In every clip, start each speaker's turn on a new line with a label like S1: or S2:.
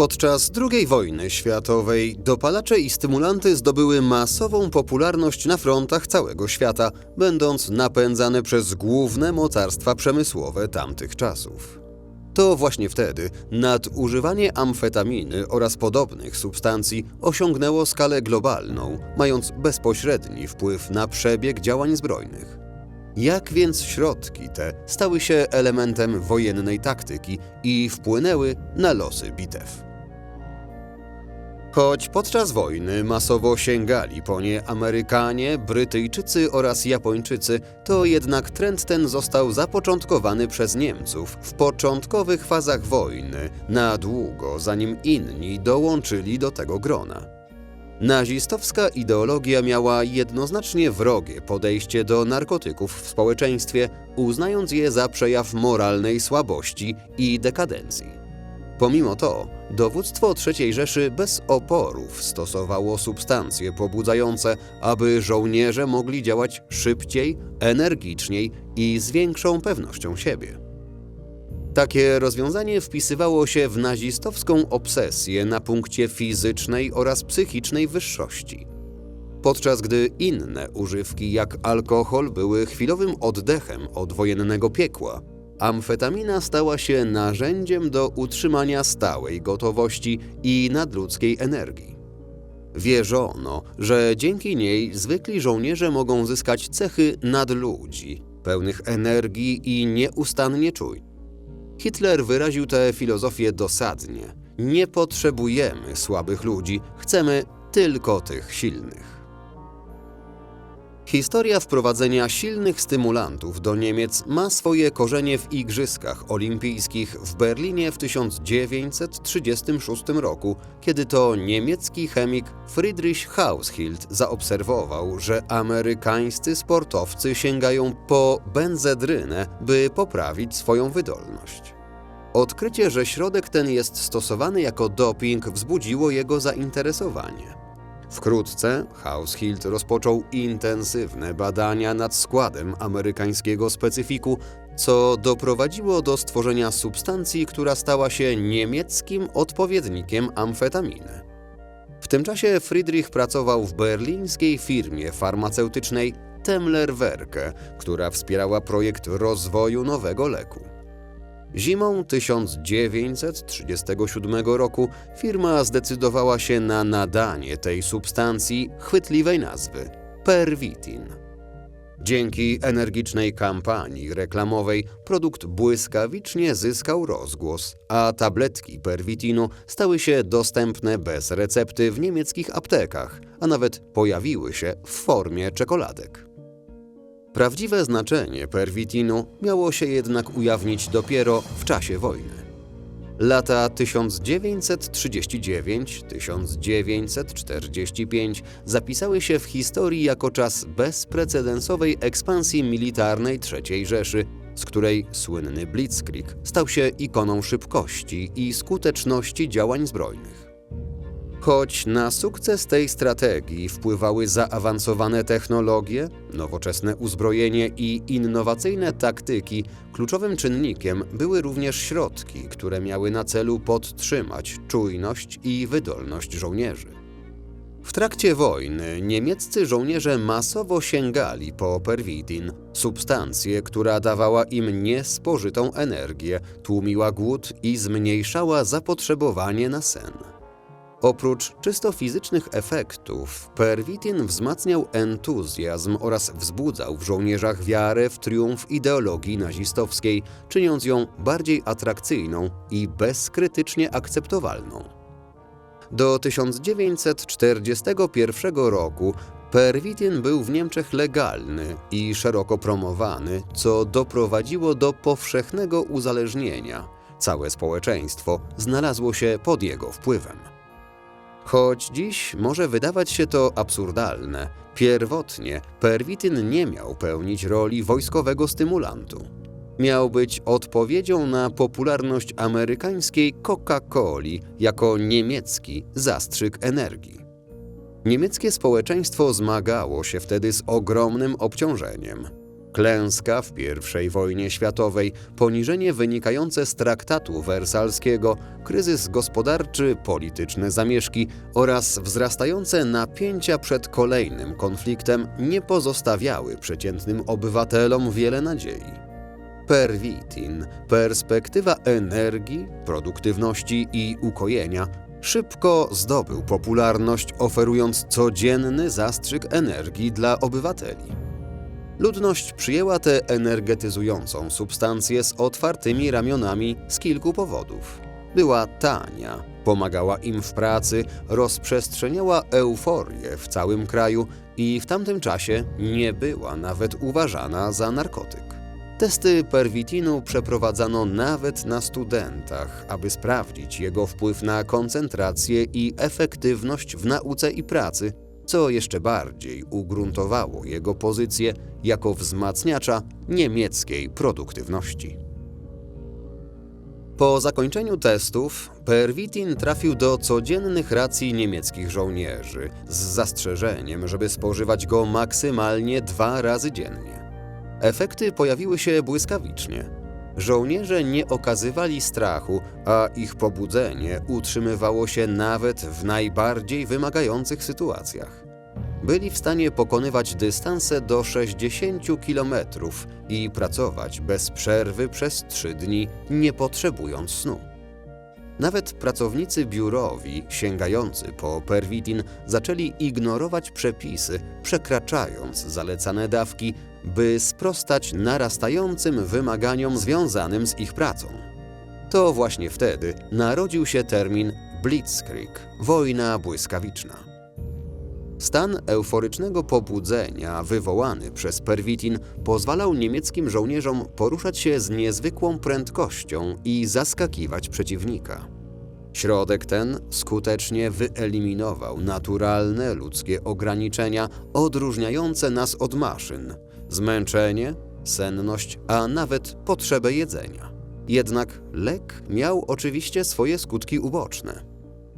S1: Podczas II wojny światowej dopalacze i stymulanty zdobyły masową popularność na frontach całego świata, będąc napędzane przez główne mocarstwa przemysłowe tamtych czasów. To właśnie wtedy nadużywanie amfetaminy oraz podobnych substancji osiągnęło skalę globalną, mając bezpośredni wpływ na przebieg działań zbrojnych. Jak więc środki te stały się elementem wojennej taktyki i wpłynęły na losy bitew? Choć podczas wojny masowo sięgali po nie Amerykanie, Brytyjczycy oraz Japończycy, to jednak trend ten został zapoczątkowany przez Niemców w początkowych fazach wojny, na długo zanim inni dołączyli do tego grona. Nazistowska ideologia miała jednoznacznie wrogie podejście do narkotyków w społeczeństwie, uznając je za przejaw moralnej słabości i dekadencji. Pomimo to, dowództwo III Rzeszy bez oporów stosowało substancje pobudzające, aby żołnierze mogli działać szybciej, energiczniej i z większą pewnością siebie. Takie rozwiązanie wpisywało się w nazistowską obsesję na punkcie fizycznej oraz psychicznej wyższości. Podczas gdy inne używki jak alkohol były chwilowym oddechem od wojennego piekła, amfetamina stała się narzędziem do utrzymania stałej gotowości i nadludzkiej energii. Wierzono, że dzięki niej zwykli żołnierze mogą zyskać cechy nadludzi, pełnych energii i nieustannie czujnych. Hitler wyraził tę filozofię dosadnie. Nie potrzebujemy słabych ludzi, chcemy tylko tych silnych. Historia wprowadzenia silnych stymulantów do Niemiec ma swoje korzenie w Igrzyskach Olimpijskich w Berlinie w 1936 roku, kiedy to niemiecki chemik Friedrich Haushild zaobserwował, że amerykańscy sportowcy sięgają po benzedrynę, by poprawić swoją wydolność. Odkrycie, że środek ten jest stosowany jako doping, wzbudziło jego zainteresowanie. Wkrótce Haushild rozpoczął intensywne badania nad składem amerykańskiego specyfiku, co doprowadziło do stworzenia substancji, która stała się niemieckim odpowiednikiem amfetaminy. W tym czasie Friedrich pracował w berlińskiej firmie farmaceutycznej Temmler Werke, która wspierała projekt rozwoju nowego leku. Zimą 1937 roku firma zdecydowała się na nadanie tej substancji chwytliwej nazwy Pervitin. Dzięki energicznej kampanii reklamowej produkt błyskawicznie zyskał rozgłos, a tabletki Pervitinu stały się dostępne bez recepty w niemieckich aptekach, a nawet pojawiły się w formie czekoladek. Prawdziwe znaczenie perwitinu miało się jednak ujawnić dopiero w czasie wojny. Lata 1939-1945 zapisały się w historii jako czas bezprecedensowej ekspansji militarnej III Rzeszy, z której słynny Blitzkrieg stał się ikoną szybkości i skuteczności działań zbrojnych. Choć na sukces tej strategii wpływały zaawansowane technologie, nowoczesne uzbrojenie i innowacyjne taktyki, kluczowym czynnikiem były również środki, które miały na celu podtrzymać czujność i wydolność żołnierzy. W trakcie wojny niemieccy żołnierze masowo sięgali po pervitin, substancję, która dawała im niespożytą energię, tłumiła głód i zmniejszała zapotrzebowanie na sen. Oprócz czysto fizycznych efektów, perwitin wzmacniał entuzjazm oraz wzbudzał w żołnierzach wiarę w triumf ideologii nazistowskiej, czyniąc ją bardziej atrakcyjną i bezkrytycznie akceptowalną. Do 1941 roku perwitin był w Niemczech legalny i szeroko promowany, co doprowadziło do powszechnego uzależnienia. Całe społeczeństwo znalazło się pod jego wpływem. Choć dziś może wydawać się to absurdalne, pierwotnie perwityn nie miał pełnić roli wojskowego stymulantu. Miał być odpowiedzią na popularność amerykańskiej Coca-Coli jako niemiecki zastrzyk energii. Niemieckie społeczeństwo zmagało się wtedy z ogromnym obciążeniem. Klęska w I wojnie światowej, poniżenie wynikające z traktatu wersalskiego, kryzys gospodarczy, polityczne zamieszki oraz wzrastające napięcia przed kolejnym konfliktem nie pozostawiały przeciętnym obywatelom wiele nadziei. Perwitin, perspektywa energii, produktywności i ukojenia, szybko zdobył popularność, oferując codzienny zastrzyk energii dla obywateli. Ludność przyjęła tę energetyzującą substancję z otwartymi ramionami z kilku powodów. Była tania, pomagała im w pracy, rozprzestrzeniała euforię w całym kraju i w tamtym czasie nie była nawet uważana za narkotyk. Testy perwitinu przeprowadzano nawet na studentach, aby sprawdzić jego wpływ na koncentrację i efektywność w nauce i pracy, co jeszcze bardziej ugruntowało jego pozycję jako wzmacniacza niemieckiej produktywności. Po zakończeniu testów, Perwitin trafił do codziennych racji niemieckich żołnierzy z zastrzeżeniem, żeby spożywać go maksymalnie dwa razy dziennie. Efekty pojawiły się błyskawicznie. Żołnierze nie okazywali strachu, a ich pobudzenie utrzymywało się nawet w najbardziej wymagających sytuacjach. Byli w stanie pokonywać dystanse do 60 km i pracować bez przerwy przez trzy dni, nie potrzebując snu. Nawet pracownicy biurowi, sięgający po perwitin, zaczęli ignorować przepisy, przekraczając zalecane dawki, by sprostać narastającym wymaganiom związanym z ich pracą. To właśnie wtedy narodził się termin Blitzkrieg wojna błyskawiczna. Stan euforycznego pobudzenia wywołany przez perwitin pozwalał niemieckim żołnierzom poruszać się z niezwykłą prędkością i zaskakiwać przeciwnika. Środek ten skutecznie wyeliminował naturalne ludzkie ograniczenia odróżniające nas od maszyn zmęczenie, senność, a nawet potrzebę jedzenia. Jednak lek miał oczywiście swoje skutki uboczne.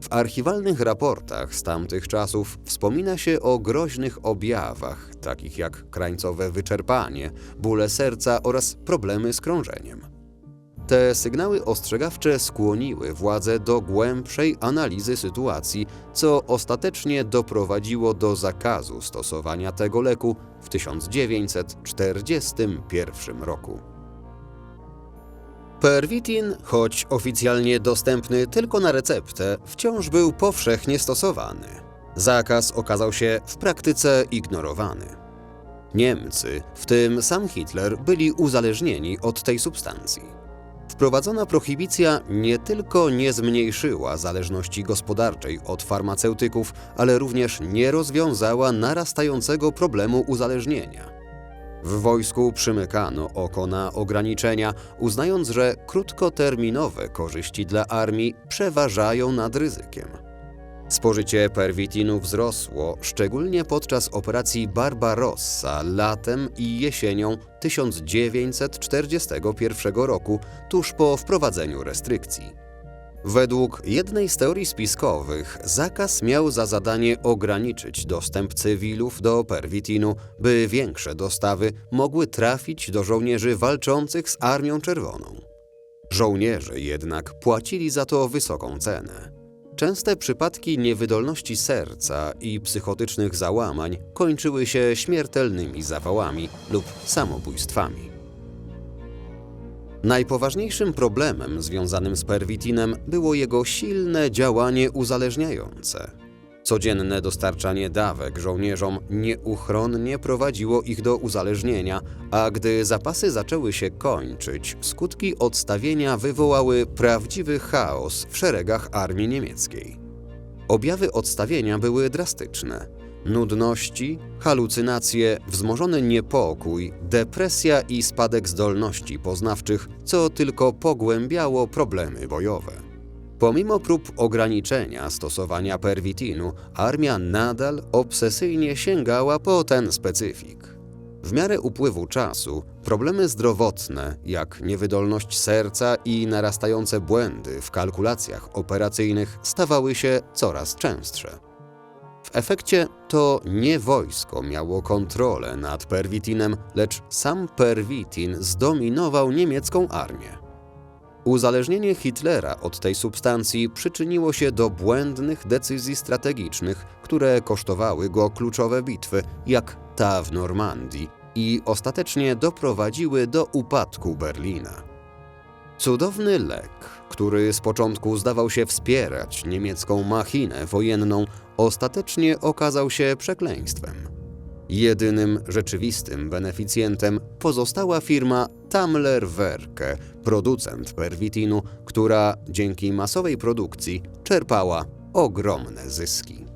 S1: W archiwalnych raportach z tamtych czasów wspomina się o groźnych objawach, takich jak krańcowe wyczerpanie, bóle serca oraz problemy z krążeniem. Te sygnały ostrzegawcze skłoniły władze do głębszej analizy sytuacji, co ostatecznie doprowadziło do zakazu stosowania tego leku w 1941 roku. Perwitin, choć oficjalnie dostępny tylko na receptę, wciąż był powszechnie stosowany. Zakaz okazał się w praktyce ignorowany. Niemcy, w tym sam Hitler, byli uzależnieni od tej substancji. Wprowadzona prohibicja nie tylko nie zmniejszyła zależności gospodarczej od farmaceutyków, ale również nie rozwiązała narastającego problemu uzależnienia. W wojsku przymykano oko na ograniczenia, uznając, że krótkoterminowe korzyści dla armii przeważają nad ryzykiem. Spożycie perwitinu wzrosło, szczególnie podczas operacji Barbarossa latem i jesienią 1941 roku, tuż po wprowadzeniu restrykcji. Według jednej z teorii spiskowych, zakaz miał za zadanie ograniczyć dostęp cywilów do perwitinu, by większe dostawy mogły trafić do żołnierzy walczących z Armią Czerwoną. Żołnierze jednak płacili za to wysoką cenę. Częste przypadki niewydolności serca i psychotycznych załamań kończyły się śmiertelnymi zawałami lub samobójstwami. Najpoważniejszym problemem związanym z perwitinem było jego silne działanie uzależniające. Codzienne dostarczanie dawek żołnierzom nieuchronnie prowadziło ich do uzależnienia, a gdy zapasy zaczęły się kończyć, skutki odstawienia wywołały prawdziwy chaos w szeregach armii niemieckiej. Objawy odstawienia były drastyczne. Nudności, halucynacje, wzmożony niepokój, depresja i spadek zdolności poznawczych, co tylko pogłębiało problemy bojowe. Pomimo prób ograniczenia stosowania perwitinu, armia nadal obsesyjnie sięgała po ten specyfik. W miarę upływu czasu problemy zdrowotne, jak niewydolność serca i narastające błędy w kalkulacjach operacyjnych, stawały się coraz częstsze. W efekcie to nie wojsko miało kontrolę nad perwitinem, lecz sam perwitin zdominował niemiecką armię. Uzależnienie Hitlera od tej substancji przyczyniło się do błędnych decyzji strategicznych, które kosztowały go kluczowe bitwy, jak ta w Normandii, i ostatecznie doprowadziły do upadku Berlina. Cudowny lek, który z początku zdawał się wspierać niemiecką machinę wojenną, ostatecznie okazał się przekleństwem. Jedynym rzeczywistym beneficjentem pozostała firma Tamler Werke, producent perwitinu, która dzięki masowej produkcji czerpała ogromne zyski.